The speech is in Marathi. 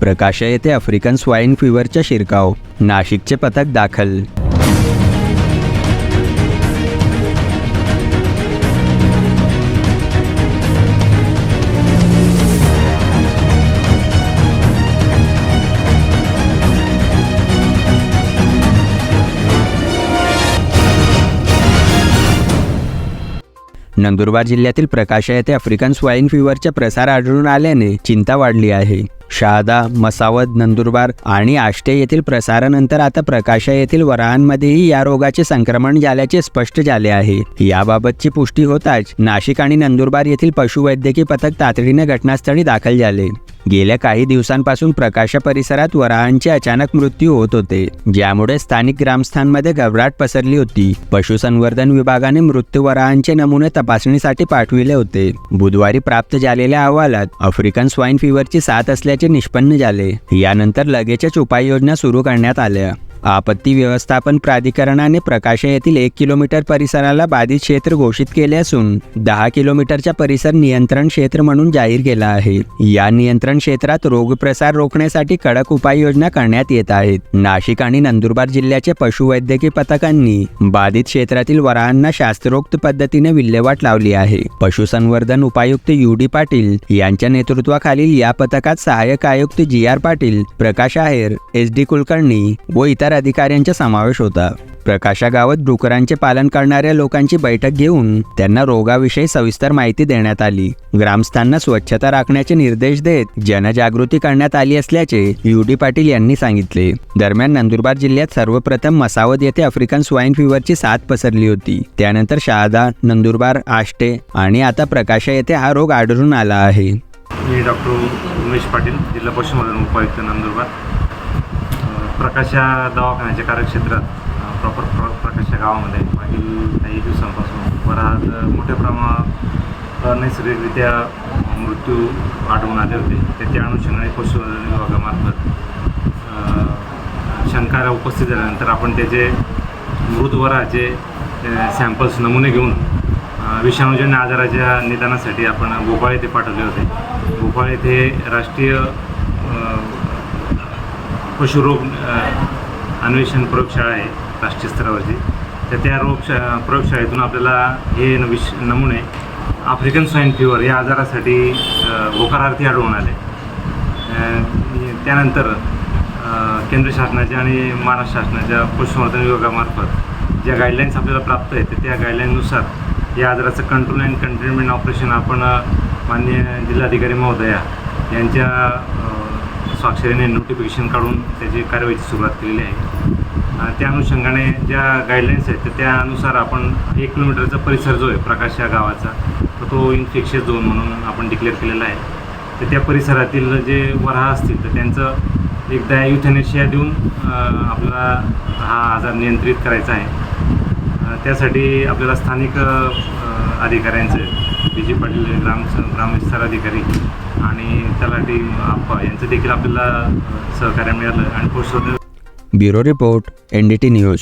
प्रकाश येथे आफ्रिकन स्वाईन फिवरच्या शिरकाव नाशिकचे पथक दाखल. नंदुरबार जिल्ह्यातील प्रकाशा येथे आफ्रिकन स्वाईन फिवरचा प्रसार आढळून आल्याने चिंता वाढली आहे. शहादा मसावद नंदुरबार आणि आष्टे येथील प्रसारानंतर आता प्रकाशा येथील वराहांमध्येही या रोगाचे संक्रमण झाल्याचे स्पष्ट झाले आहे. याबाबतची पुष्टी होताच नाशिक आणि नंदुरबार येथील पशुवैद्यकीय पथक तातडीने घटनास्थळी दाखल झाले. गेल्या काही दिवसांपासून प्रकाशा परिसरात वराहांचे अचानक मृत्यू होत होते ज्यामुळे स्थानिक ग्रामस्थांमध्ये घबराट पसरली होती. पशुसंवर्धन विभागाने मृत्यू वराहांचे नमुने तपासणीसाठी पाठविले होते. बुधवारी प्राप्त झालेल्या अहवालात आफ्रिकन स्वाईन फीवरची साथ असल्याचे निष्पन्न झाले. यानंतर लगेचच उपाययोजना सुरू करण्यात आल्या. आपत्ती व्यवस्थापन प्राधिकरणाने प्रकाशा येथील एक किलोमीटर परिसराला बाधित क्षेत्र घोषित केले असून दहा किलोमीटरचा परिसर नियंत्रण क्षेत्र म्हणून जाहीर केला आहे. या नियंत्रण क्षेत्रात रोगप्रसार रोखण्यासाठी कडक उपाययोजना करण्यात येत आहेत. नाशिक आणि नंदुरबार जिल्ह्याचे पशुवैद्यकीय पथकांनी बाधित क्षेत्रातील वराहांना शास्त्रोक्त पद्धतीने विल्हेवाट लावली आहे. पशुसंवर्धन उपायुक्त यू डी पाटील यांच्या नेतृत्वाखालील या पथकात सहाय्यक आयुक्त G R Patil Prakash Aher S D Kulkarni व इतर अधिकाऱ्यांचा समावेश होता. प्रकाशा गावात डुकरांचे पालन करणाऱ्या लोकांची बैठक घेऊन त्यांना रोगाविषयी सविस्तर माहिती देण्यात आली. ग्रामस्थांना स्वच्छता राखण्याचे निर्देश देत जनजागृती करण्यात आली असल्याचे यू डी पाटील यांनी सांगितले. दरम्यान नंदुरबार जिल्ह्यात सर्वप्रथम मसावद येथे आफ्रिकन स्वाईन फिव्हरची साथ पसरली होती. त्यानंतर शहादा नंदुरबार आष्टे आणि आता प्रकाशा येथे हा रोग आढळून आला आहे. मी डॉक्टर उमेश पाटील जिल्हा पशुसंवर्धन उपायुक्त नंदुरबार. प्रकाशा दवाखान्याच्या कार्यक्षेत्रात प्रॉपर प्र प्रकाशा गावामध्ये. मागील काही दिवसांपासून बराच मोठ्या प्रमाणात अनैसर्गिकरित्या मृत्यू आढळून आले होते. त्याच्या अनुषंगाने पशुवर्धन विभागामार्फत शंकाला उपस्थित झाल्यानंतर आपण त्याचे मृतवराचे सॅम्पल्स नमुने घेऊन विषाणूजन्य आजाराच्या निदानासाठी आपण भोपाळ येथे पाठवले होते. भोपाळ येथे राष्ट्रीय पशुरोग अन्वेषण प्रयोगशाळा आहे राष्ट्रीय स्तरावरची तर त्या रोगशा प्रयोगशाळेतून आपल्याला हे न- विश नमुने आफ्रिकन स्वाईन फिवर या आजारासाठी होकारार्थी आढळून आले. त्यानंतर केंद्र शासनाच्या आणि महाराष्ट्र शासनाच्या पशुसंवर्धन विभागामार्फत ज्या गाईडलाईन्स आपल्याला प्राप्त आहेत त्या गाईडलाईननुसार या आजाराचं कंट्रोल अँड कंटेनमेंट ऑपरेशन आपण मान्य माननीय जिल्हाधिकारी महोदया यांच्या स्वाक्षरीने नोटिफिकेशन काढून त्याची कार्यवाहीची सुरुवात केलेली आहे. त्या अनुषंगाने ज्या गाईडलाईन्स आहेत तर त्यानुसार आपण एक किलोमीटरचा परिसर जो आहे प्रकाश या गावाचा तर तो इन्फेक्शियस झोन म्हणून आपण डिक्लेअर केलेला आहे. तर त्या परिसरातील जे वराह असतील तर त्यांचं एकदा युथेनेशिया देऊन आपला हा आजार नियंत्रित करायचा आहे. त्यासाठी आपल्याला स्थानिक अधिकाऱ्यांचे बी जी पाटील ग्राम ग्रामविस्तार अधिकारी आणि तलाठी आप्पा यांचं देखील आपल्याला सहकार्य मिळालं आणि पशुसंवर्धन bureau report N D T news.